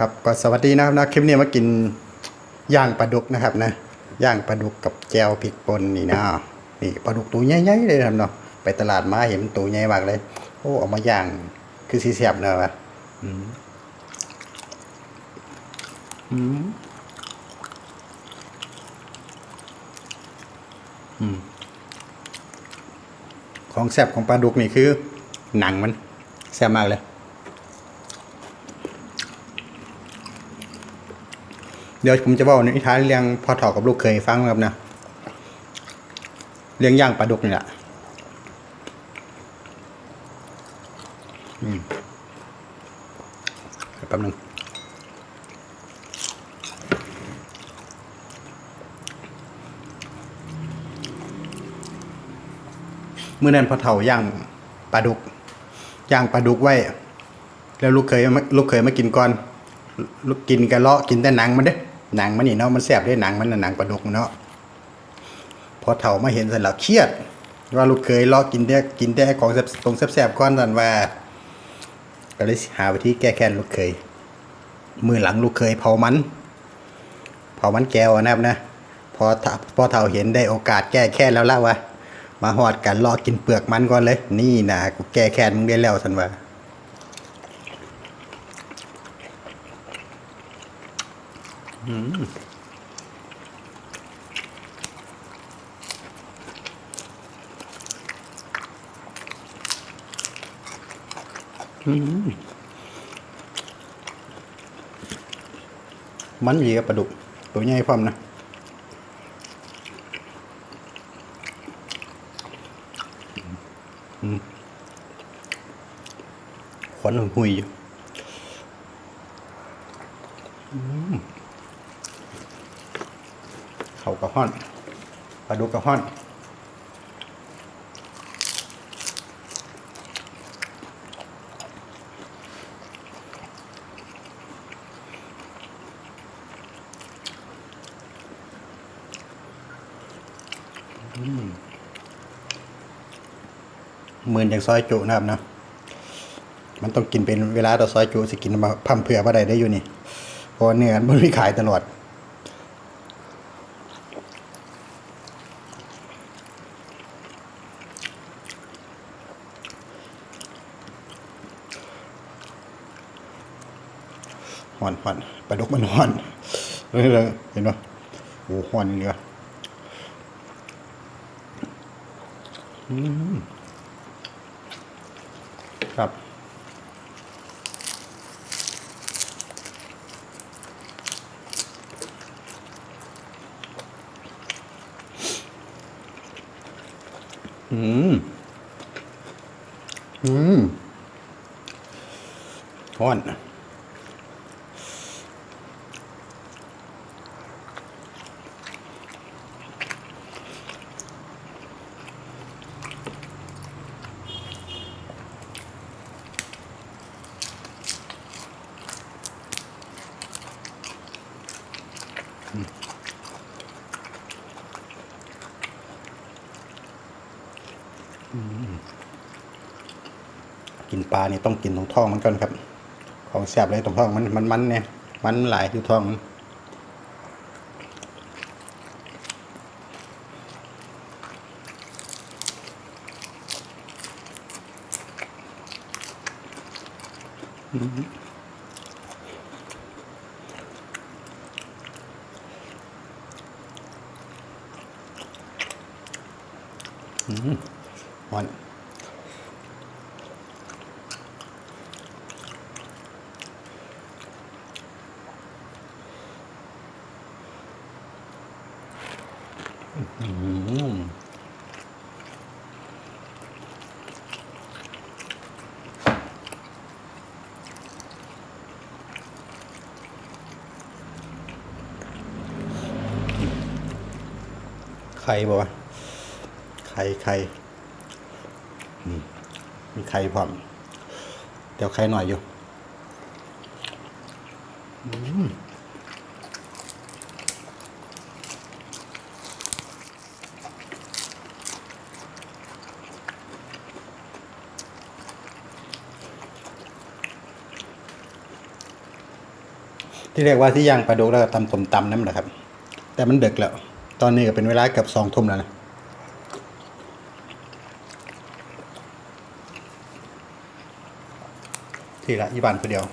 ครับก็สวัสดีนะครับนะคลิปนี้มากินย่างปลาดุกนะครับนะย่างปลาดุกกับแจวพริกป่นนี่นะนี่ปลาดุกตัวใหญ่ๆเลยครับเนาะไปตลาดมาเห็นตัวใหญ่มากเลย โอ้เอามาย่างคือสีแสบเนอะวะอืมอืมอืมของแสบของปลาดุกนี่คือ หนังมันแสบมากเลย เดี๋ยวผมจะบอกนิทานเรื่องพอถอกับลูกเคยฟังครับนะเรื่องย่างปลาดุกนี่แหละอืมแป๊บนึงเมื่อนั้นพอเฒ่าย่างปลาดุกย่างปลาดุกไว้ แล้วลูกเคยลูกเคยมากินก่อน ลูกกินกะเลาะกินแต่หนังมันเด้ หนังมันนี่เนาะมันแสบได้หนังมันน่ะหนังปลาดุกเนาะพอเฒ่ามาเห็นเสร็จแล้วเครียด ว่าลูกเคยลาะกินแต่กินแต่ของแซ่บตรงแซ่บๆก้อนนั่นว่าก็เลยหาวิธีแก้แค้นลูกเคย มือหลังลูกเคยเผามัน เผามันแก้วนะครับนะพอพอเฒ่าเห็นได้โอกาสแก้แค้นแล้วล่ะวะมาหอดกันลาะกินเปลือกมันก่อนเลย นี่นะกูแก้แค้นมึงได้แล้วสันว่า มันเยียบปลาดุก ตัวใหญ่พร้อมนะขวัญหุยอยู่อืม เขากระห้อนปลาดุกกระห้อนหมื่นอย่างซอยจุนะครับเนาะมันต้องกินเป็นเวลาต่อซอยจุสิกินมาพั่มเผื่อมาได้ได้อยู่นี่เพราะเนื้อมันไมีขายตลอด อนหอนปลาดุกมันหอนเรื่องเห็นปะโอ้หอนเรือครับอืม อืมฮ้อน กินปลาเนี่ยต้องกินตรงท้องมันก่อนครับ ของแซ่บเลยตรงท้องมันมันมันเนี่ยมันหลายอยู่ท้องมันห อน อืมไข่บ่ไข่ไข่ มีไข่พร้อมเดี๋ยวไข่หน่อยอยู่ที่เรียกว่าที่ย่างปลาดุกแล้วก็ตำส้มตำนั่นแหละครับ แต่มันเดึกแล้ว ตอนนี้ก็เป็นเวลาเกือบสองทุ่มแล้วนะ ทีละยี่บานคนเดียว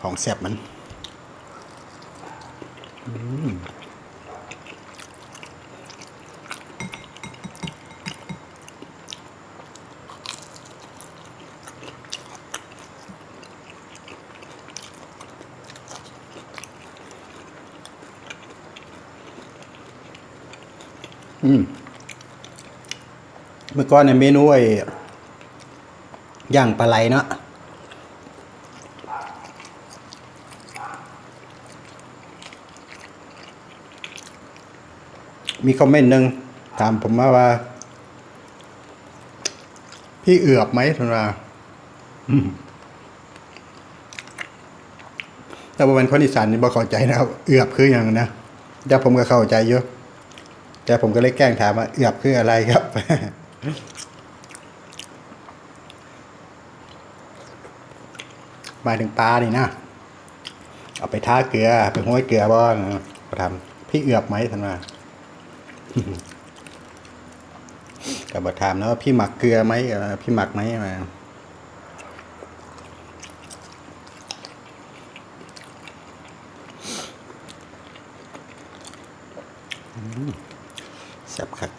ของแซ่บมัน อืม อืมเมื่อก่อนในยเมนูไอ้ย่างปลาไหลเนาะมีคอมเมนต์หนึ่งถามผมมาว่า พี่เอือบไหมทุนาแต่ว่าเป็นคนอีสานนี่บ่เข้าใจนะครับ เอือบคืออย่างนะแต่ผมก็เข้าใจเยอะ แต่ผมก็เลยแกล้งถามว่าเอือบคืออะไรครับ มาถึงปลานี่นะ เอาไปท้าเกลือ ไปห้อยเกลือบ้างก็ทำพี่เอือบไหมท่านว่ากับบถามนะว่าพี่หมักเกลือไหมพี่หมักไหมมาอืม แซ่บครับ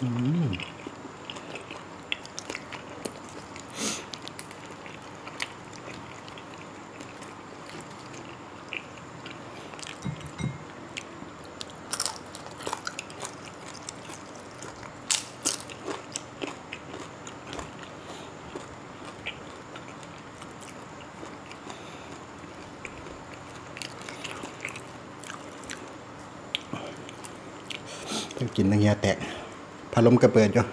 อืม กินตั้งเงี้ยแตกพัดลมกระเปิดอยู่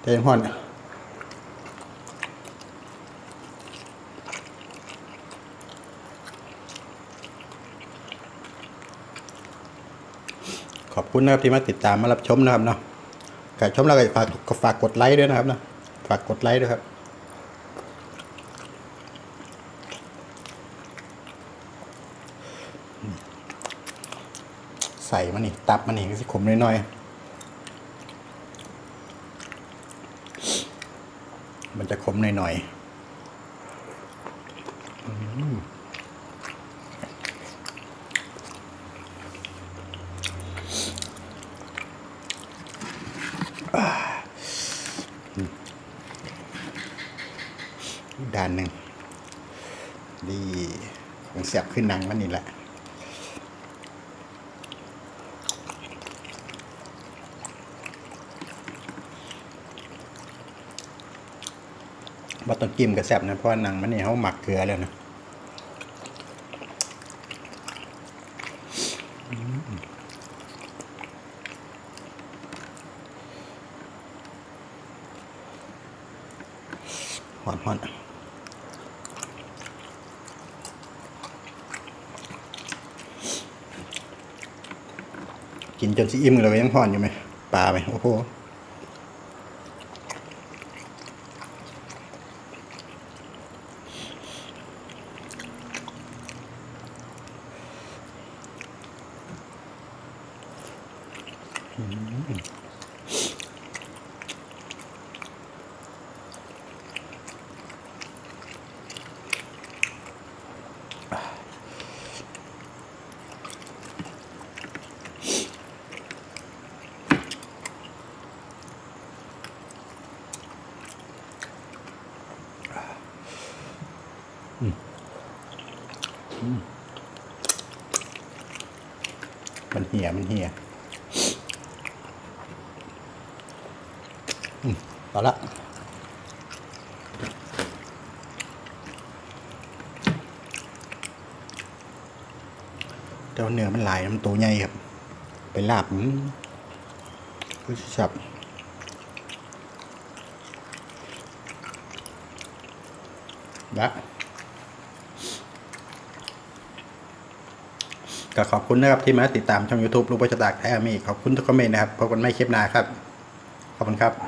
แต่ยังห้อนขอบคุณนะครับที่มาติดตามมารับชมนะครับเนาะกชมแล้วก็ฝากฝากกดไลค์ด้วยนะครับเนาะฝากกดไลค์ด้วยครับใส่มันนี่ตับมันนี่ก็สิขมน้อยๆ มันจะขมหน่อยๆอืมอ่าอืมอีกด้านหนึ่งดีของเสียบขึ้นนังมันนี่แหละ บ่ต้องจิ้มกระแซบนะเพราะว่าหนังมันนี่เขาหมักเกลือแล้วนะหอนหอนกินจนสิอิ่มเลยยังหอนอยู่ไหมปลาไหมโอ้โห มันเหี่ยมันเหี่ยต่อละแต่วาเนื้อมันหลายมันตัวใหญ่ครับ ไปลาบรู้สับละ ก็ขอบคุณนะครับที่มาติดตามช่อง YouTube ลูกประชาตากแท้มีขอบคุณทุกคอมเมนต์นะครับพบกันไม่คลิปหน้าครับ ขอบคุณครับ